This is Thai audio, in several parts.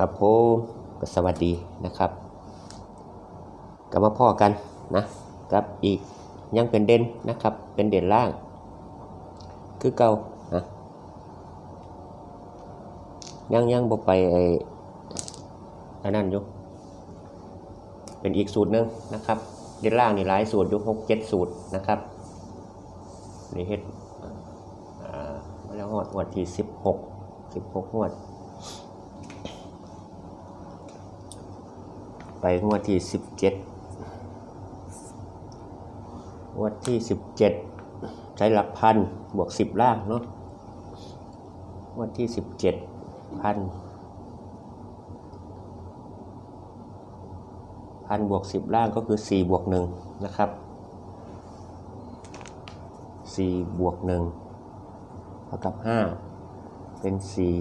ครับผมก็สวัสดีนะครับกลับมาพ่อกันนะกับอีกยังเป็นเด่นนะครับ เป็นเด่นล่าง คือเก่านะยังยังบ่ไปไอ้อันนั้นอยู่เป็นอีกสูตรหนึ่งนะครับ เด่นล่างนี่หลายสูตรอยู่หกเจ็ดสูตรนะครับนี่เฮ็ดอ่ามาแล้วหอดหวดที่สิบหกสิบหกหวด ไปงวดที่สิบเจ็ดงวดที่สิบเจ็ดใช้หลักพันบวกสิบล่างเนาะงวดที่สิบเจ็ดพันพันบวกสิบล่างก็คือสี่บวกหนึ่งนะครับสี่บวกหนึ่งเท่ากับห้าเป็นสี่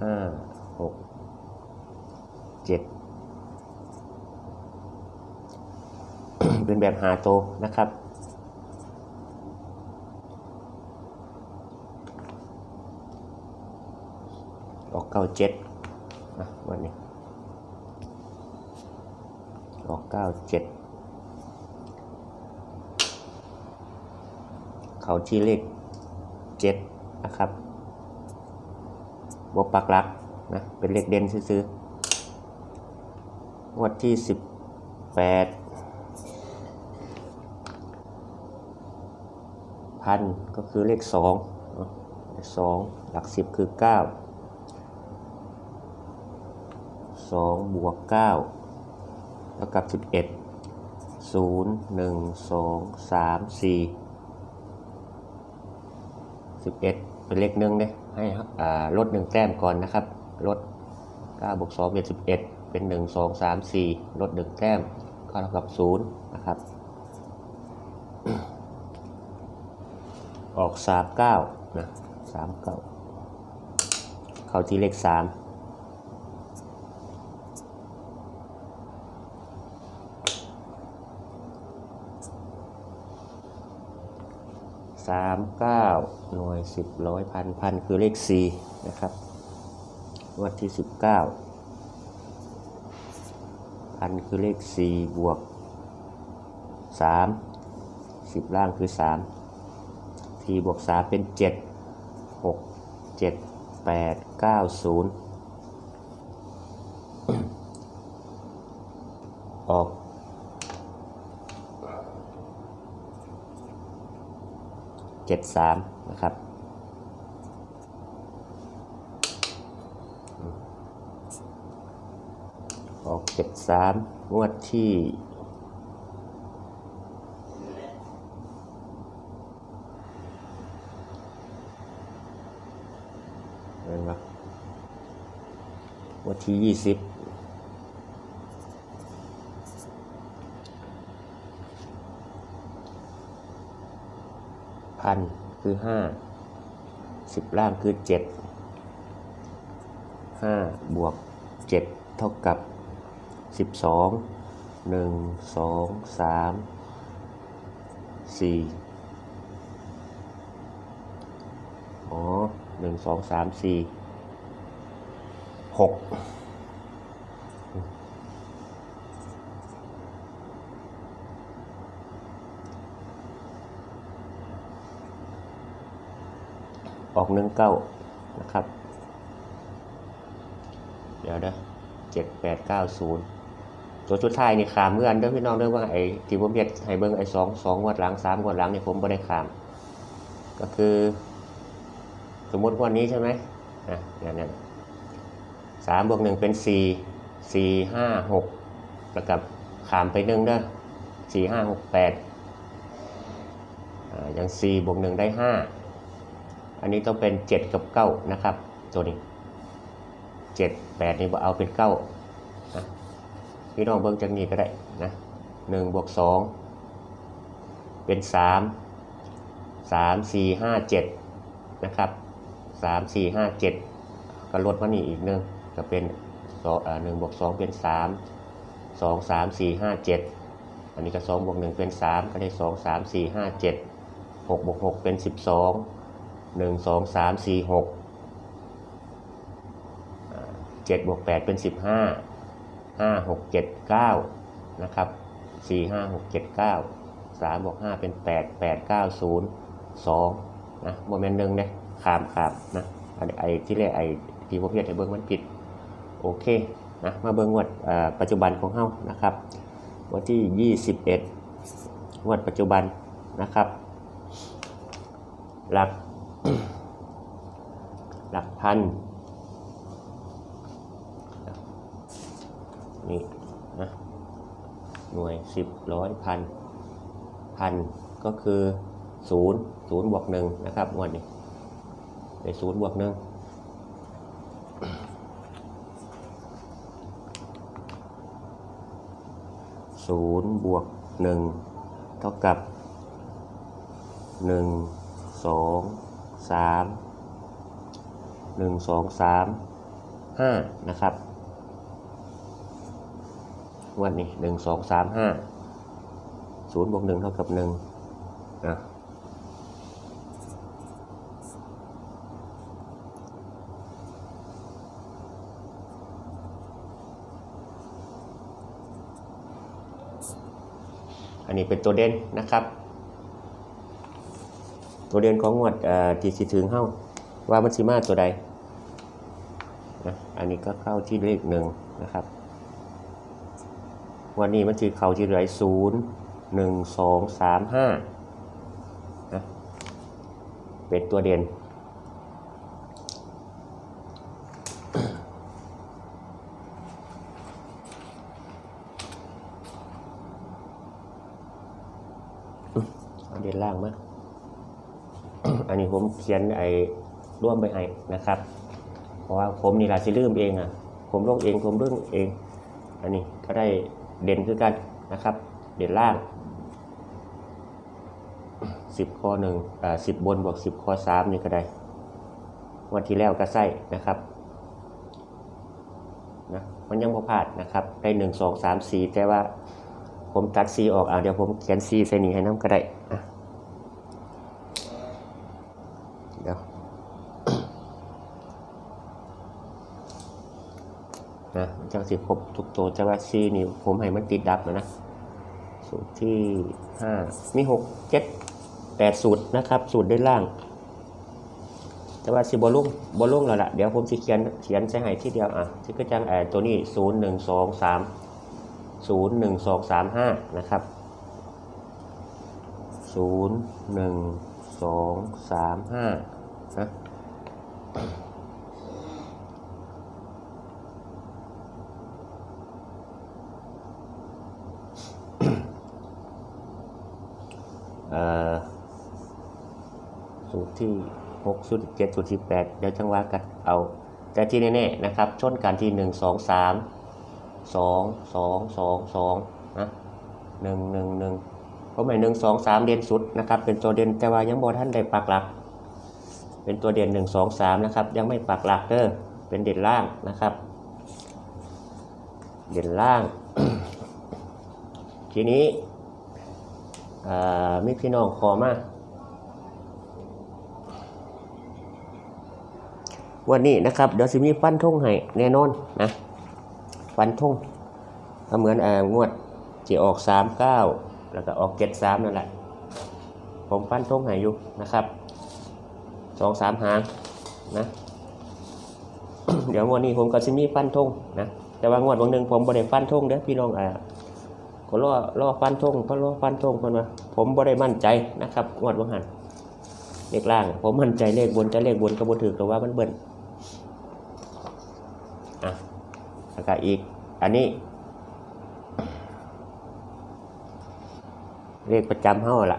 ห้าหกเจ็ด เป็นแบบหาโตนะครับ ออกเก้าเจ็ดนะวันนี้ ออกเก้าเจ็ดเขาที่เลขเจ็ดนะครับบวกปักลักนะเป็นเลขเด่นซื้อๆงวดที่สิบแปด พันก็คือเลขสองเลขสองหลักสิบคือเก้าสองบวกเก้าเท่ากับสิบเอ็ดศูนย์หนึ่งสองสามสี่สิบเอ็ดเป็นเลขหนึ่งเนี่ยให้อ่าลดหนึ่งแต้มก่อนนะครับ ลดเก้าบวกสองเป็นสิบเอ็ดเป็นหนึ่งสองสามสี่ลดหนึ่งแต้มก็เท่ากับศูนย์นะครับ ออกสามเก้านะสามเก้าเข้าที่เลขสามสามเก้าหน่วยสิบร้อยพันพันคือเลขสี่นะครับวัดที่สิบเก้าพันคือเลขสี่บวกสามสิบล่างคือสาม ทีบวกสามเป็นเจ็ดหกเจ็ดแปดเก้าศูนย์ออกเจ็ดสามนะครับออกเจ็ดสามงวดที่ เห็นปะวัน ที่ยี่สิบพันคือห้าสิบล่างคือเจ็ดห้าบวกเจ็ดเท่ากับสิบสองหนึ่งสองสามสี่อ๋อหนึ่งสองสามสี่ หกออกหนึ่งเก้านะครับ เดี๋ยวนะเจ็ดแปดเก้าศูนย์ตัวชุดท้ายนี่ขามเมื่อนเด้อพี่น้องเด้อว่าไอ้ที่ผมเห็ดให้เบิ้งไอ้สองสองงวดหลังสามงวดหลังเนี่ยผมไม่ได้ขาม ก็คือ สมมติวันนี้ใช่ไหมนะอย่างนั้น สามบวกหนึ่งเป็น 4 4 5 6แล้วกับขามไปหนึ่งด้วยสี่ห้อ4 5 6 8อย่าง 4 บวกหนึ่งได้ห้าอันนี้ต้องเป็นเจ็ดกับเก้านะครับ ตัวนี้เจ็ดแปดนี่เอาเป็นเ9นะพี่น้องเบิ่งจางนี้ก็ได้นะหนึ่งบวกสองเป็นสามสามสี่ห้าเจ็ดนะครับสามสี่ห้าเจ็ดก็ลดมานี่อีกหนึ่ง ก็เป็นหนึ่งบวกสองเป็นสามสองสามสี่ห้าเจ็ดอันนี้ก็สองบวกหนึ่งเป็นสามก็ได้สองสามสี่ห้าเจ็ดหกบวกหกเป็นสิบสองหนึ่งสองสามสี่หกเจ็ดบวกแปดเป็นสิบห้าห้าหกเจ็ดเก้านะครับสี่ห้าหกเจ็ดเก้าสามบวกห้าเป็นแปดแปดเก้าศูนย์สองนะโมเมนต์หนึ่งเนี่ยขามขามนะไอ้ที่เรียกไอ้ที่ผมเรียกให้เบิ้งมันผิด โอเคนะมาเบิ้งงวดปัจจุบันของเฮานะครับ วันที่ 21งวดปัจจุบันนะครับ หลัก หลักพันนี่นะหน่วยสิบร้อยพันพันก็คือศูนย์ศูนย์บวกหนึ่งนะครับงวดนี้ได้ศูนย์บวกห นึ่งศูนย์บวกหนึ่งเท่ากับหนึ่งสองสามหนึ่งสองสามห้านะครับ วันนี้หนึ่งสองสามห้าศูนย์บวกหนึ่งเท่ากับหนึ่งอะ อันนี้เป็นตัวเด่นนะครับ ตัวเด่นของงวดเอ่อที่สิถึงเฮ้าว่ามันสิมาตัวใดนะอันนี้ก็เข้าที่เลขหนึ่งนะครับ วันนี้มันจะเข้าที่ไรศูนย์หนึ่งสองสามห้านะเป็นตัวเด่น เอาเด่นล่างมา อันนี้ผม เขียนไอ้ร่วมไปให้นะครับ เพราะว่าผมนี่ลาสิลืมเองอะ ผมลงเองผมเรื่องเอง อันนี้ก็ได้เด่นคือกันนะครับ เด่นล่างสิบข้อหนึ่งอ่าสิบบนบวกสิบข้อสามนี่ก็ได้วันที่แล้วก็ใส่นะครับนะมันยังพอพลาดนะครับได้หนึ่งสองสามสี่แต่ว่าผมตัดซีออกอ่าเดี๋ยวผมเขียนซีใส่นี่ให้น้ำก็ได้อะเดี๋ยว นะจังสิครบทุกตัวแต่ว่าซีนี่ผมให้มันติดดับแล้วนะสูตรที่ห้ามีหกเจ็ดแปดสูตรนะครับ สูตรด้านล่าง แต่ว่าสิบอลุ่งบอลุ่งแล้วล่ะเดี๋ยวผมสิเขียนเขียนใส่ให้ที่เดียวอะที่ก็จังแออตัวนี้ศูนย์หนึ่งสองสามศูนย์หนึ่งสองสามห้านะครับศูนย์หนึ่งสองสามห้านะ เอ่อ สูตรที่หกสูตรที่เจ็ดสูตรที่แปดเดี๋ยวจังว่ากันเอา แต่ที่แน่ๆนะครับ ชนกันที่หนึ่งสองสามสองสองสองสองนะหนึ่งหนึ่งหนึ่งเพราะหมายหนึ่งสองสามเด่นสุดนะครับ เป็นตัวเด่นแต่ว่ายังบอท่านได้ปักหลัก เป็นตัวเด่นหนึ่งสองสามนะครับ ยังไม่ปักหลักเด้อเป็นเด่นล่างนะครับ เด่นล่าง ทีนี้ มีพี่น้องขอมาวันนี้นะครับเดี๋ยวสิมีฟันทงให้แน่นอนนะฟันทงก็เหมือนอ่างวดที่ออกสามเก้าแล้วก็ออกเจ็ดสามนั่นแหละ ผมฟันทงให้อยู่นะครับสองสามหางนะเดี๋ยววดนี้ผมก็สิมีฟันทงนะแต่ว่างวดวันหนึ่งผมบ่ได้ฟันทงเด้อพี่น้องอ่า ก็รอรอฟันทงก็รอฟันทงคนว่าผมบ่ได้มั่นใจนะครับงวดวังหันเลขล่าง ผมมั่นใจเลขบนจะเลขบนก็บ่ถือแต่ว่ามันเบิ่นอะแล้วก็อีก อันนี้ เลขประจำเฮาล่ะ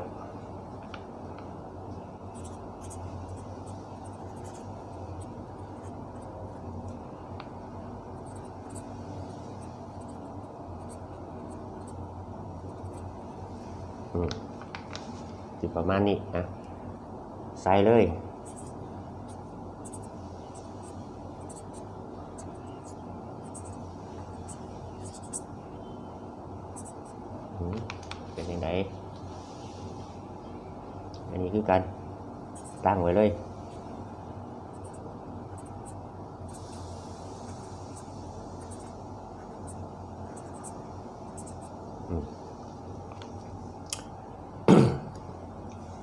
สิประมาณนี้นะใส่เลยเป็นยังไงอันนี้คือการตั้งไว้เลย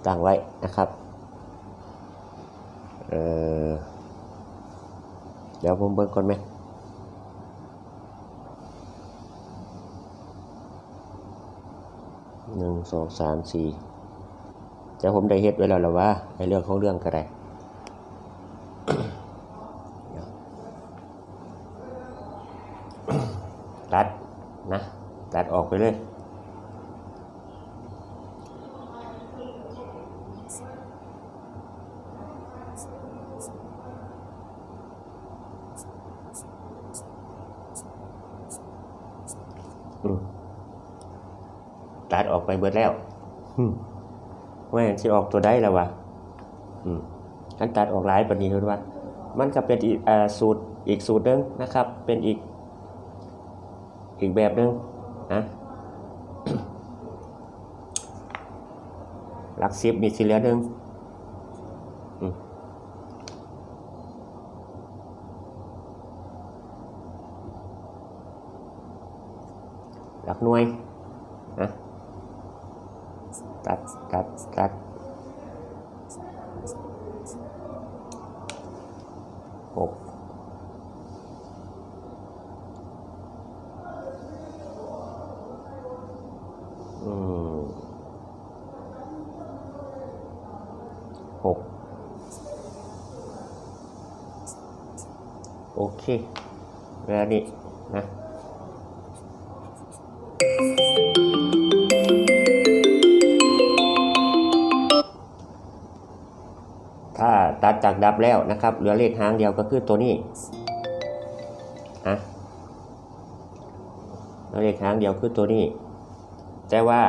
ตั้งไว้นะครับเออเดี๋ยวผมเบิ่งก่อนไหมหนึ่งสองสามสี่แต่ผมได้เฮ็ดไว้แล้วหรือว่าในเรื่องของเรื่องก็ได้ เดี๋ยวตัดนะ ตัดออกไปเลย อืม ตัดออกไปเบิดแล้วอืมว่าสิออกตัวได้แล้ววะอันตัดออกหลายปนนี้เพิ่นว่า มันก็เป็นอีกอสูตรอีกสูตรหนึงนะครับ เป็นอีก อีกแบบหนึงนะลักสิบมีสิเหลือหนึ่งอืมหลั กหน่วยนะตัดตัดตัดหกอืมหกโอเค แล้วนี่นะ จากดับแล้วนะครับ เหลือเลขหางเดียวก็คือตัวนี้ฮะเหลือเลขหางเดียวคือตัวนี้ แต่ว่า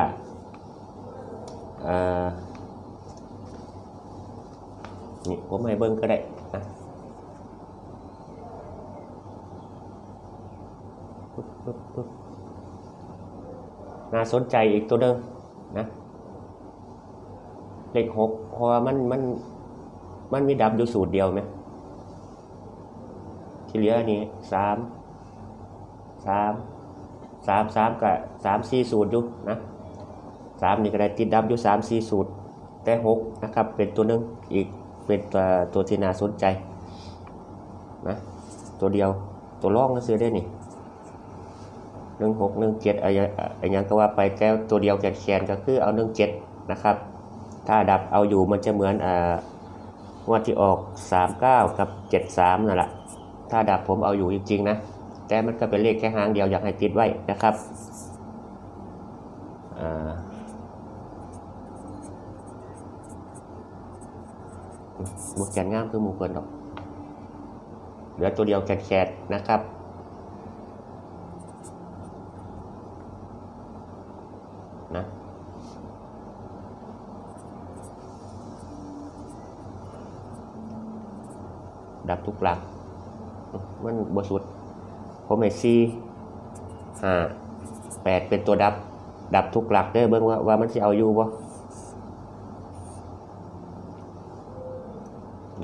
เอ่อนี่ผมให้เบิ้งก็ได้นะน่าสนใจอีกตัวหนึ่งนะเลขหกเพราะมันมัน มันมีดับอยู่สูตรเดียวไหมที่เหลือนี่สามสามสามสามกับสามสี่สูตรอยู่นะสามนี่ก็ได้ติดดับอยู่สามสี่สูตร แต่หกนะครับ เป็นตัวหนึ่งอีกเป็นตัวตัวที่น่าสนใจนะตัวเดียวตัวล่องก็ซื้อได้นี่หนึ่งหกหนึ่งเจ็ดอะไรอะไรอย่างก็ว่าไปแต่ตัวเดียวแกนแคนก็คือเอาหนึ่งเจ็ดนะครับ ถ้าดับเอาอยู่มันจะเหมือนอ่า งวดที่ออก 39 กับ 73นั่นแหละถ้าดับผมเอาอยู่จริงๆนะ แต่มันก็เป็นเลขแค่หางเดียวอยากให้ติดไว้นะครับอ่าหมดแกนงามคือหมูเกินดอก เหลือตัวเดียวแกนๆนะครับ นะ ดับ ทุกหลัก มันบสุด ผมให้ซีห้าแปดเป็นตัวดับ ดับทุกหลักเด้อเบิ่งว่าว่ามันสิเอาอยู่บ่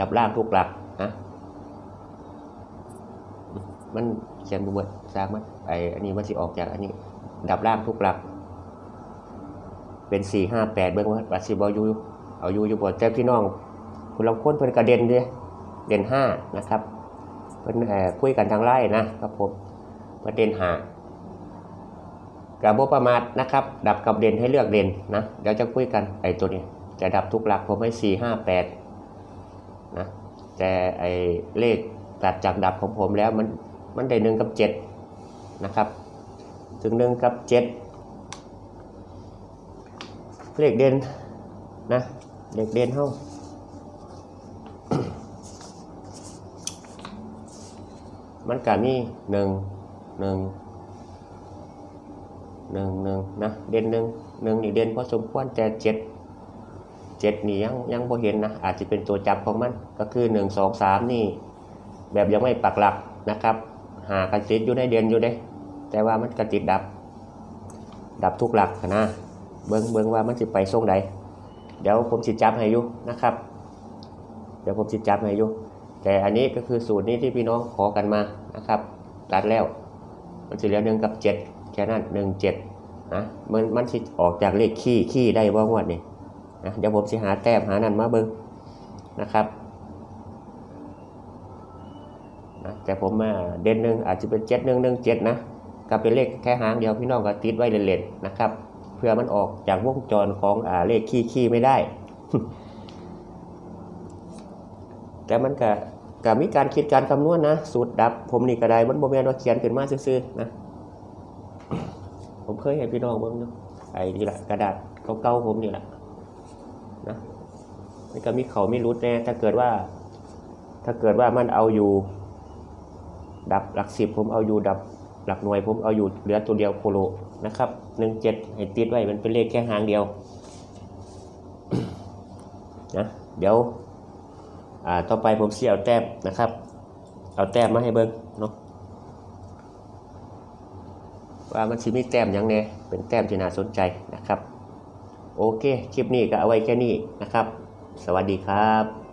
ดับล่างทุกหลักนะมันเขียนบ่เบิดสร้างมันไออันนี้มันสิออกจากอันนี้ ดับล่างทุกหลัก เป็นสี่ห้าแปดเบิ่งว่าว่าสิบเอาอยู่เอาอยู่อยู่บ่แต่พี่น้องคุณลางคนเพิ่นกระเด็นเด้ เด่นห้านะครับเป็นเอ่อคุยกันทางไล่นะครับผมประเด็นหากับโบประมาทนะครับ ดับกับเด่นให้เลือกเด่นนะเดี๋ยวจะคุยกันไอตัวนี้จะดับทุกหลักผมให้สี่ห้าแปดนะแต่ไอเลขตัดจากดับของผมแล้วมันมันได้หนึ่งกับเจ็ดนะครับถึงหนึ่งกับเจ็ดเลขเด่นนะเลขเด่นเท่า มันก็มีหนึ่งหนึ่งหนึ่งหนึ่งนะเด่นหนึ่งหนึ่งนี่เด่นพอสมควรแต่เจ็ดเจ็ดนี่ยังยังพอเห็นนะอาจจะเป็นตัวจับของมันก็คือหนึ่งสองสามนี่ แบบยังไม่ปักหลักนะครับ หากันติดอยู่ในเดือนอยู่เด้ แต่ว่ามันกระติดดับ ดับทุกหลักนะเบิ้งเบิ้งว่ามันจะไปส่งใดเดี๋ยวผมสิจับให้อยู่นะครับ เดี๋ยวผมสิจับให้อยู่ แต่อันนี้ก็คือสูตรนี้ที่พี่น้องขอกันมานะครับตัดแล้ว มันจะเหลือหนึ่งกับเจ็ดแค่นั้นหนึ่งเจ็ดนะมันมันสิออกจากเลขขี้ขี้ได้บ่งวดนี่นะเดี๋ยวผมสิหาแต้มหานั่นมาเบิ่งนะครับนะแต่ผมมาเด่นหนึ่งอาจจะเป็นเจ็ดหนึ่งหนึ่งเจ็ดนะก็เป็นเลขแค่หางเดียวพี่น้องก็ติดไว้เล่นๆนะครับ เพื่อมันออกจากวงจรของอ่าเลขขี้ขี้ไม่ได้แต่มันก็ ก็มีการคิดการคำนวณนะสูตรดับ ผมนี่ก็ได้มันบ่แม่นว่าเขียนขึ้นมาซื่อๆนะผมเคยเห็นพี่น้องเบิ่งอยู่ไอ้นี่แหละกระดาษเก่าๆผมนี่แหละนะมันก็มีเขามีรุดแน่ถ้าเกิดว่า ถ้าเกิดว่ามันเอาอยู่ ดับหลักสิบผมเอาอยู่ดับหลักหน่วยผมเอาอยู่เหลือตัวเดียวโคโลนะครับหนึ่งเจ็ดให้ติดไว้มันเป็นเลขแค่หางเดียวนะเดี๋ยว อ่าต่อไปผมเสียเอาแต้มนะครับ เอาแต้มมาให้เบิ้งเนาะว่ามันสิมีแต้มยังเน่เป็นแต้มที่น่าสนใจนะครับ โอเค คลิปนี้ก็เอาไว้แค่นี้นะครับ สวัสดีครับ